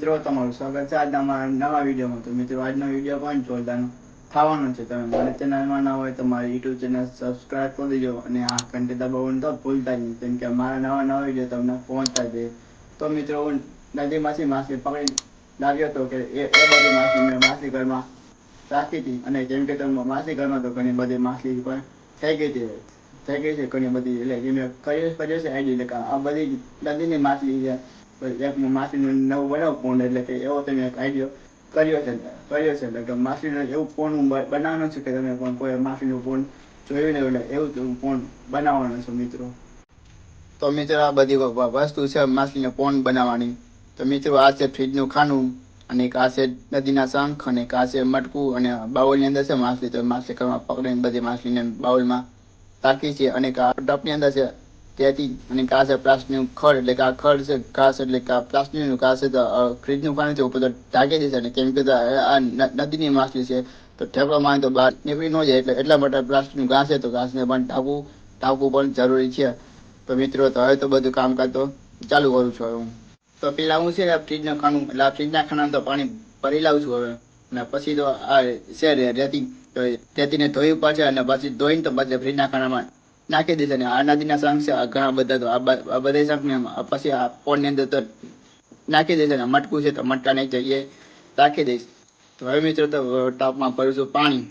મિત્રો, તમારું સ્વાગત છે. આજના અમારા નવા વિડીયોમાં તો મિત્રો, આજનો વીડિયો પણ જોરદાર થવાનો છે. તમે મારી ચેનલમાં ના હોય તો મારી યુટ્યુબ ચેનલ સબસ્ક્રાઈબ કરી દેજો અને આ ઘંટી દબાવવાનું તો ભૂલતા જ નહીં. કેમ કે મારા નવા નવા વીડિયો તમને પહોંચતા જ તો મિત્રો, હું નદીમાંથી માછલી પકડી લાવ્યો હતો કે એ એ બધી માછલી મેં માછલી ઘરમાં રાખી હતી. અને જેમ કે તમે માછલી ઘરમાં તો ઘણી બધી માછલી પણ થઈ ગઈ હતી થઈ ગઈ છે ઘણી બધી. એટલે જે મેં કર્યો કર્યો છે આઈડી આ બધી નદીની માછલી છે. એક માછલીનું નવું બનાવ ફોન એટલે કે એવો તમે આઈડિયો કર્યો છે કર્યો છે એટલે કે માછલીનું એવું ફોન હું બનાવવાનું છું કે તમે પણ કોઈ માછલીનું ફોન જોયું ને એટલે એવું હું પોન્ડ બનાવવાનો છું મિત્રો તો મિત્રો આ બધી વસ્તુ છે માછલીને ફોન બનાવવાની તો મિત્રો આ છે ફ્રીજનું ખાનું અને એક આ છે નદીના શંખ અને એક આ છે મટકું અને બાઉલની અંદર છે માછલી તો માછલી ઘરમાં પકડીને બધી માછલીને બાઉલમાં રાખી છે અને એક ટપની અંદર છે તેથી અને ઘાસ છે પ્લાસ્ટિકનું ખડ એટલે કે આ ખડ છે, ઘાસ એટલે કે આ પ્લાસ્ટિકનું ઘાસ છે, તો ફ્રીજનું પાણી છે, ઉપર તો ઢાંકી દેશે કેમ કે આ નદીની માછલી છે, તો ઠેકડો મારે તો બહાર નીકળી ન જાય, એટલે એટલા માટે પ્લાસ્ટિકનું ઘાસ છે, તો ઘાસને પણ ઢાંકવું ઢાંકવું પણ જરૂરી છે. તો મિત્રો, તો હવે તો બધું કામકાજ તો ચાલુ કરું છું હવે હું. તો પેલા હું છે ને ફ્રીજના ખાનું એટલે આ ફ્રીજના ખાનામાં તો પાણી ભરી લાવું છું હવે. અને પછી તો આ છે રેતી, તો રેતીને ધોઈ પાછળ અને પછી ધોઈને તો પછી ફ્રીજના ખાનામાં નાખી દઈશ અને આ નદીના શંખ છે આ ઘણા બધા તો આ બ- આ બધા શંખને આ પછી આ પોળની અંદર તો નાખી દઈશ અને મટકું છે તો મટકાની જગ્યાએ રાખી દઈશ તો હવે મિત્રો તો ટાપમાં ભરું છું પાણી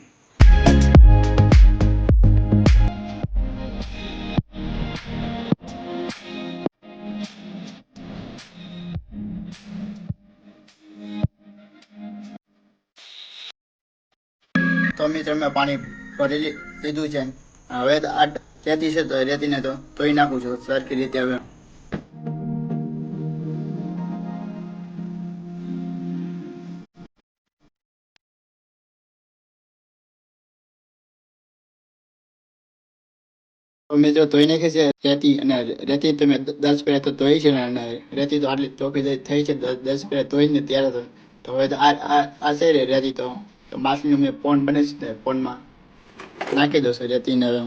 તો મિત્રો મેં પાણી ભરી લી- લીધું છે હવે તો આ રેતી છે તો રેતીને તો ધોઈ નાખું છું સરખી રીતે હવે. તો જો ધોઈ નાખી છે રેતી અને રેતી તમે દસ પહેલા તો ધોઈ છે અને રેતી તો આટલી ચોખ્ખી થઈ- છે દસ પેલા ધોઈને ત્યારે તો તો હવે તો આ છે રેતી તો માછલીનું મેં પોન બને છે ને પોનમાં. નાખી દો રેતીને હવે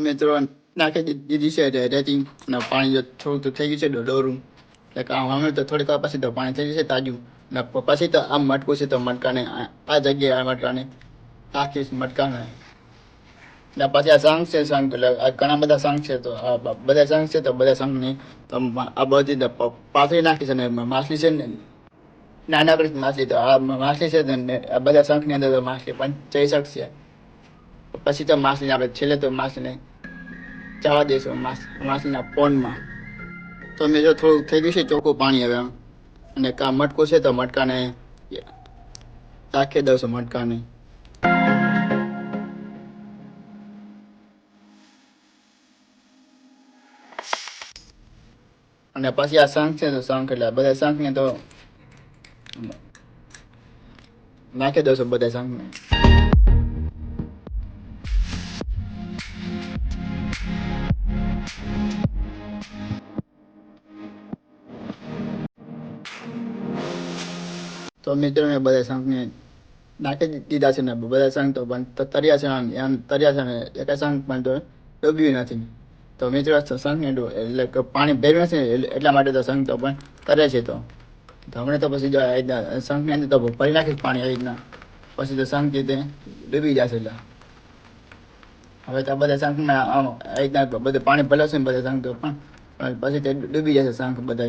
તો મિત્રો નાખી દીધી છે રેતી અને પાણી થોડું તો થઈ ગયું છે ડોરું એટલે હમણાં તો થોડીક વાર પછી તો પાણી થઈ જશે તાજું ને પ- પછી તો આમ મટકું છે તો મટકાને આ આ જગ્યાએ આ મટકાને રાખીશ મટકાને ને પછી આ સંઘ છે સંઘ એટલે આ ઘણા બધા સંઘ છે તો આ બધા સંઘ છે તો બધા શંખને તો આ બધી તો પાથરી નાખીશ અને માછલી છે ને નાના નાનકડી માછલી તો આ માછલી છે ને આ બધા શંખની અંદર તો માછલી પણ જઈ શકશે પછી તો માછલી આપણે છેલ્લે તો માછલીને જવા દેશો માસીના પોન્ડમાં તો મેં જો થોડુંક થઈ ગયું છે ચોખ્ખું પાણી હવે. અને કા મટકું છે તો મટકાને રાખી દઉં છું મટકાને. અને પછી આ શંખ છે તો શંખ એટલે બધા શંખને તો નાખી દઉં છું બધા શંખને. તો મિત્રો મેં બધા શંખને નાખી દીધા છે ને બધા શંખ તો પણ તર્યા છે એમ તર્યા છે ને એક શંખ પણ તો ડૂબ્યું નથી. તો મિત્રો સંઘ શંખને એટલે પાણી ભેરવે છે એટલે- માટે તો શંખ તો પણ તરે છે તો. હમણાં તો પછી જો રીતના અંદર તો ભરી નાખીશ પાણી આવી રીતના. પછી તો જે તે ડૂબી જશે એટલે. હવે તો બધા શંખમાં આમ રીતના બધું પાણી ભરાશે ને બધા શંખ તો પણ. પછી તે ડૂબી જશે શંખ બધા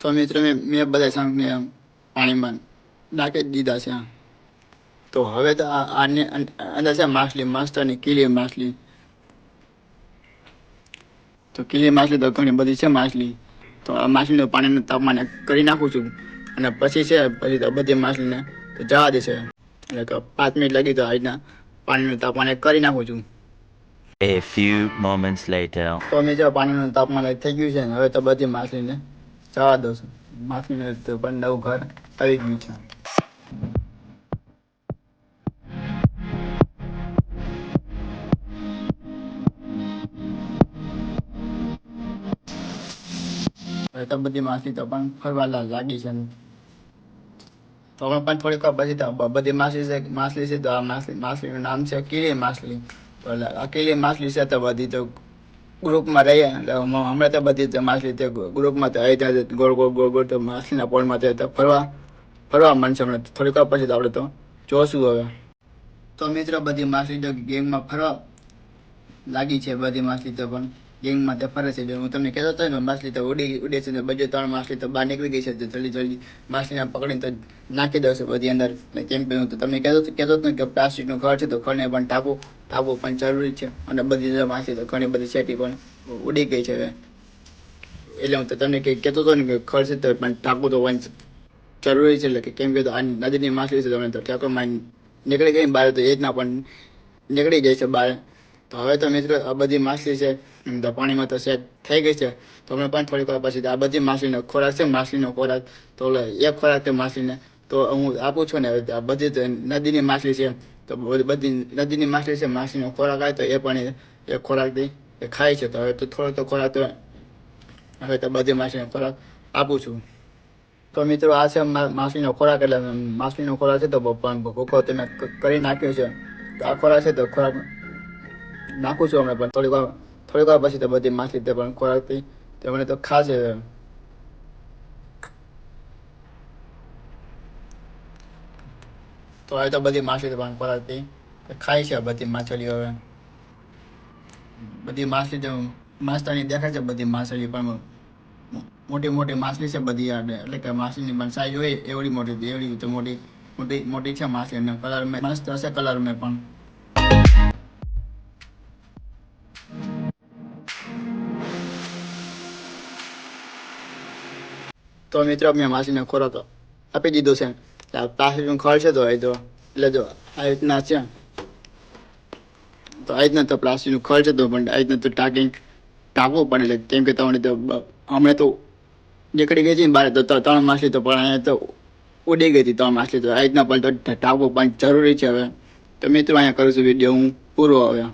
તો મિત્રો, મેં મેં બધા શંખને પાણીમાં નાખી દીધા છે તો હવે તો આને અંદર છે માછલી મસ્ત કીલી માછલી. તો કીલી માછલી તો ઘણી બધી છે માછલી. તો આ માછલીનું પાણીનું તાપમાન કરી નાખું છું. અને પછી છે, પછી તો બધી માછલીને તો જવા દે છે એટલે પાંચ મિનિટ લાગી તો આજના પાણીનું તાપમાન કરી નાખું છું. A few moments later. તો અમે જો પાણીનું તાપમાન થઈ ગયું છે ને હવે તો બધી માછલીને જવા દો છું માછલીને તો પણ નવું ઘર આવી ગયું છે હવે તો બધી માછલી તો પણ ફરવા લા- લાગી છે તો હવે પણ થોડીક વાર પછી તો બ- બધી માછલી છે માછલી છે તો આ માછલી માછલીનું નામ છે કીડી માછલી આ માછલી છે તો બધી તો ગ્રુપમાં રહીએ. હમણાં તો બધી માછલી તે ગ્રુપમાં તો આવી જાય ગોળ ગોળ ગોળ ગોળ તો માછલીના પોળમાં તે ફરવા ફરવા માંડશે હમણાં. થોડીક વાર પછી તો આપણે તો જોશું હવે. તો મિત્રો, બધી માછલી તો ગેમમાં ફરવા લાગી છે બધી માછલી તો પણ. ગેંગમાં તો ફરે છે. હું તમને કહેતો હતો ને માછલી તો ઉડી, ઉડે છે બજે ત્રણ માછલી તો બહાર નીકળી ગઈ છે. તો જલ્દી જલ્દી માછલીને પકડીને તો નાખી દઉં છું બધી અંદર. કેમ હું તો તમને કહેતો હતો- કહેતો હતો કે પ્લાસ્ટિકનું ઘર છે તો ઘરને પણ ટાંકવું ટાંકવું પણ જરૂરી છે. અને બધી જે તો ઘણી બધી સેટી પણ ઉડી ગઈ છે એટલે હું તમને કંઈક કહેતો હતો ને કે ખર્ચ તો પણ ટાંકું તો વંશ જરૂરી છે. એટલે કે કેમ કે તો આ નદીની માછલી છે તમને તો ઠેકોમાં નીકળી ગઈ બહાર તો એ જ ના પણ નીકળી ગઈ છે બહાર તો હવે તો મિત્રો આ બધી માછલી છે તો પાણીમાં તો સેટ થઈ ગઈ છે. તો અમે પણ થોડીક વાર પછી આ બધી માછલીનો ખોરાક છે માછલીનો ખોરાક, તો એ ખોરાક છે માછલીને, તો હું આપું છું ને આ બધી નદીની માછલી છે. તો બધી નદીની માછલી છે, માછલીનો ખોરાક આવે તો એ પણ એ- ખોરાકથી એ ખાય છે. તો હવે તો થોડો તો ખોરાક તો હવે તો બધી માછલીનો ખોરાક આપું છું. તો મિત્રો, આ છે માછલીનો ખોરાક એટલે માછલીનો ખોરાક છે તો પણ ભૂકો તમે કરી નાખ્યો છે. તો આ ખોરાક છે તો ખોરાક નાખું છું હમણાં પણ થોડીક વાર થોડીક વાર પછી તો બધી માછલી તે પણ ખોરાકથી તેમણે તો ખાશે તો હવે તો બધી માછલી પણ ખોરાકથી ખાય છે બધી માછલીઓ હવે. બધી માછલી તો માસ્તાની દેખાય છે બધી માછલી, પણ મોટી મોટી માછલી છે બધી એટલે કે માછલીની પણ સાઈઝ હોય, એવડી મોટી એવડી તો મોટી મોટી મોટી છે માછલી. અને કલર મેં, મસ્ત હશે કલર મેં પણ. તો મિત્રો, મેં માછલીને ખોરાક આપી દીધો છે. ખડ છે તો એ તો એટલે જો, આ રીતના છે. તો આ રીતના તો પ્લાસ્ટિકનું ખર્ચ હતો, પણ આ રીતના તો ટાંકી ટાંકવું પડે. એટલે કેમ કે તમને તો હમણાં તો નીકળી ગઈ હતી ને બહાર તો ત્રણ માછલી તો પણ અહીંયા તો ઉડી ગઈ હતી ત્રણ માછલી તો. આ રીતના પણ તો ટાંકવું પણ જરૂરી છે હવે. તો મિત્રો, અહીંયા કરું છું વીડિયો, હું પૂરો હવે.